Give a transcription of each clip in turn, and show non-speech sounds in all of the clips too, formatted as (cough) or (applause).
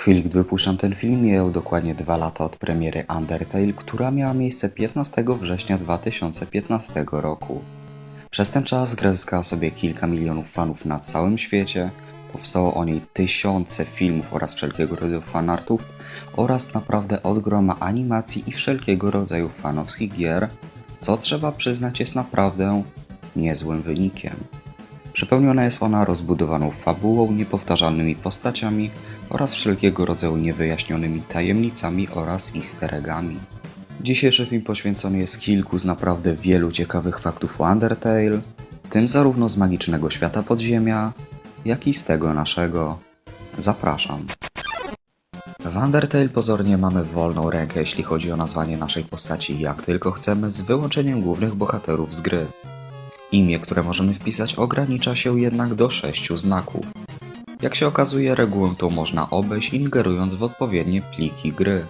W chwili, gdy wypuszczam ten film, mijają dokładnie dwa lata od premiery Undertale, która miała miejsce 15 września 2015 roku. Przez ten czas gra zyskała sobie kilka milionów fanów na całym świecie, powstało o niej tysiące filmów oraz wszelkiego rodzaju fanartów oraz naprawdę od groma animacji i wszelkiego rodzaju fanowskich gier, co trzeba przyznać jest naprawdę niezłym wynikiem. Przepełniona jest ona rozbudowaną fabułą, niepowtarzalnymi postaciami oraz wszelkiego rodzaju niewyjaśnionymi tajemnicami oraz easter eggami. Dzisiejszy film poświęcony jest kilku z naprawdę wielu ciekawych faktów o Undertale, tym zarówno z magicznego świata podziemia, jak i z tego naszego. Zapraszam. W Undertale pozornie mamy wolną rękę, jeśli chodzi o nazwanie naszej postaci jak tylko chcemy, z wyłączeniem głównych bohaterów z gry. Imię, które możemy wpisać, ogranicza się jednak do sześciu znaków. Jak się okazuje, regułę tą można obejść ingerując w odpowiednie pliki gry.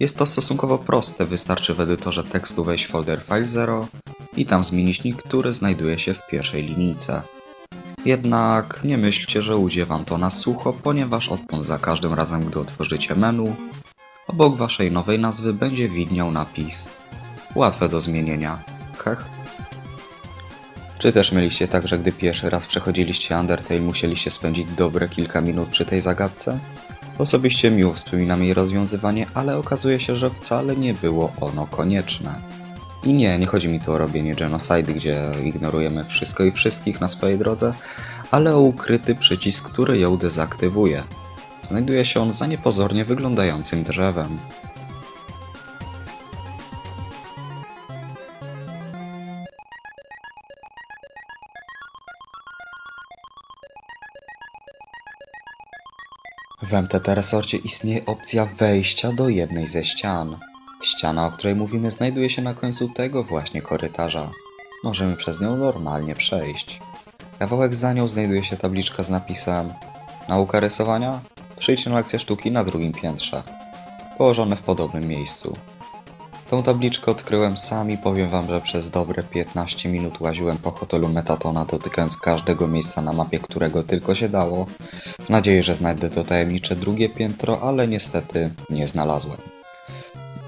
Jest to stosunkowo proste, wystarczy w edytorze tekstu wejść w folder file0 i tam zmienić nick, który znajduje się w pierwszej linijce. Jednak nie myślcie, że ujdzie wam to na sucho, ponieważ odtąd za każdym razem, gdy otworzycie menu, obok waszej nowej nazwy będzie widniał napis Łatwe do zmienienia. Hech. Czy też mieliście tak, że gdy pierwszy raz przechodziliście Undertale, musieliście spędzić dobre kilka minut przy tej zagadce? Osobiście miło wspominam jej rozwiązywanie, ale okazuje się, że wcale nie było ono konieczne. I nie, nie chodzi mi tu o robienie genocide, gdzie ignorujemy wszystko i wszystkich na swojej drodze, ale o ukryty przycisk, który ją dezaktywuje. Znajduje się on za niepozornie wyglądającym drzewem. W MTT Resorcie istnieje opcja wejścia do jednej ze ścian. Ściana, o której mówimy, znajduje się na końcu tego właśnie korytarza. Możemy przez nią normalnie przejść. Kawałek za nią znajduje się tabliczka z napisem Nauka rysowania? Przyjdź na lekcję sztuki na drugim piętrze. Położone w podobnym miejscu. Tą tabliczkę odkryłem sam i powiem wam, że przez dobre 15 minut łaziłem po hotelu Metatona, dotykając każdego miejsca na mapie, którego tylko się dało, w nadziei, że znajdę to tajemnicze drugie piętro, ale niestety nie znalazłem.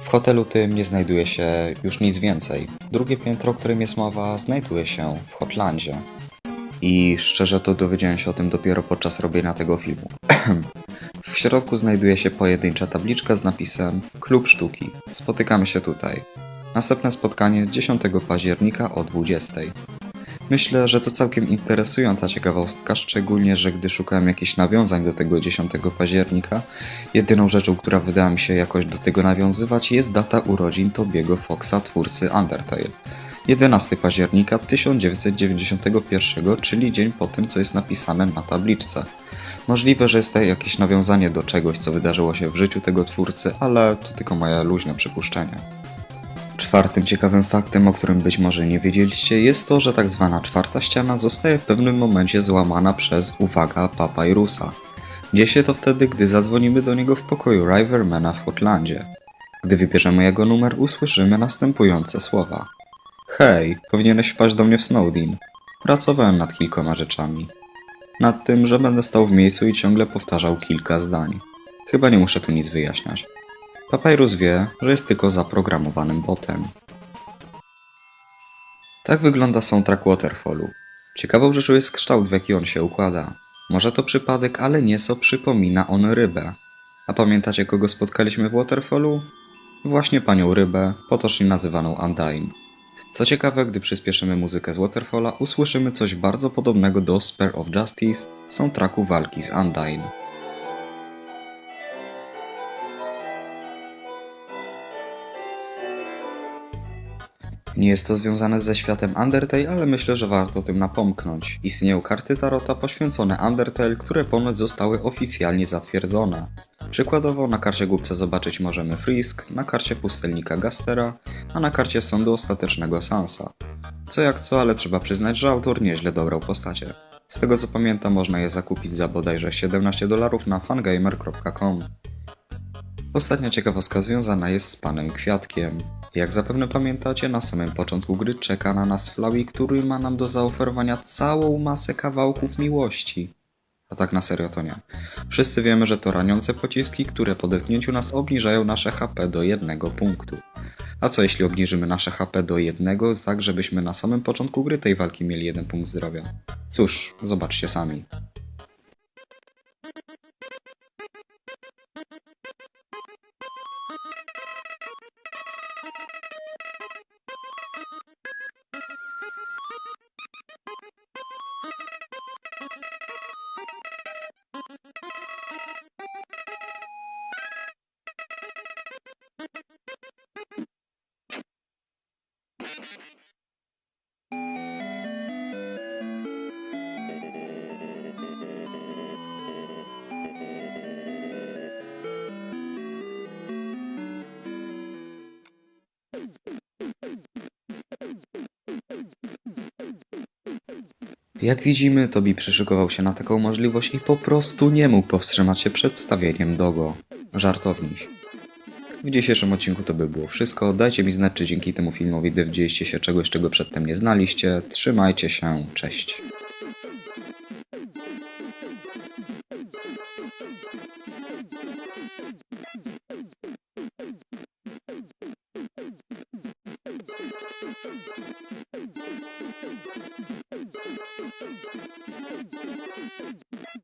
W hotelu tym nie znajduje się już nic więcej. Drugie piętro, o którym jest mowa, znajduje się w Hotlandzie. I szczerze to dowiedziałem się o tym dopiero podczas robienia tego filmu. (clears throat) w środku znajduje się pojedyncza tabliczka z napisem Klub Sztuki. Spotykamy się tutaj. Następne spotkanie 10 października o 20. Myślę, że to całkiem interesująca ciekawostka, szczególnie, że gdy szukałem jakichś nawiązań do tego 10 października, jedyną rzeczą, która wydała mi się jakoś do tego nawiązywać, jest data urodzin Tobiego Foxa, twórcy Undertale. 11 października 1991, czyli dzień po tym, co jest napisane na tabliczce. Możliwe, że jest to jakieś nawiązanie do czegoś, co wydarzyło się w życiu tego twórcy, ale to tylko moje luźne przypuszczenie. Czwartym ciekawym faktem, o którym być może nie wiedzieliście, jest to, że tak zwana czwarta ściana zostaje w pewnym momencie złamana przez, uwaga, Papyrusa. Dzieje się to wtedy, gdy zadzwonimy do niego w pokoju Rivermana w Hotlandzie. Gdy wybierzemy jego numer, usłyszymy następujące słowa. Hej, powinieneś wpaść do mnie w Snowdin. Pracowałem nad kilkoma rzeczami. Nad tym, że będę stał w miejscu i ciągle powtarzał kilka zdań. Chyba nie muszę tu nic wyjaśniać. Papyrus wie, że jest tylko zaprogramowanym botem. Tak wygląda soundtrack Waterfallu. Ciekawą rzeczą jest kształt, w jaki on się układa. Może to przypadek, ale nieco przypomina on rybę. A pamiętacie, kogo spotkaliśmy w Waterfallu? Właśnie panią rybę, potocznie nazywaną Undyne. Co ciekawe, gdy przyspieszymy muzykę z Waterfalla, usłyszymy coś bardzo podobnego do Spare of Justice, soundtracku walki z Undyne. Nie jest to związane ze światem Undertale, ale myślę, że warto tym napomknąć. Istnieją karty Tarota poświęcone Undertale, które ponoć zostały oficjalnie zatwierdzone. Przykładowo na karcie głupca zobaczyć możemy Frisk, na karcie pustelnika Gastera, a na karcie sądu ostatecznego Sansa. Co jak co, ale trzeba przyznać, że autor nieźle dobrał postacie. Z tego co pamiętam, można je zakupić za bodajże 17 dolarów na fangamer.com. Ostatnia ciekawostka związana jest z panem Kwiatkiem. Jak zapewne pamiętacie, na samym początku gry czeka na nas Flowey, który ma nam do zaoferowania całą masę kawałków miłości. A tak na serio to nie. Wszyscy wiemy, że to raniące pociski, które po dotknięciu nas obniżają nasze HP do jednego punktu. A co jeśli obniżymy nasze HP do jednego, tak żebyśmy na samym początku gry tej walki mieli jeden punkt zdrowia? Cóż, zobaczcie sami. Jak widzimy, Tobi przyszykował się na taką możliwość i po prostu nie mógł powstrzymać się przed stawieniem Dogo. Żartowniś. W dzisiejszym odcinku to by było wszystko. Dajcie mi znać, czy dzięki temu filmowi dowiedzieliście się czegoś, czego przedtem nie znaliście. Trzymajcie się, cześć.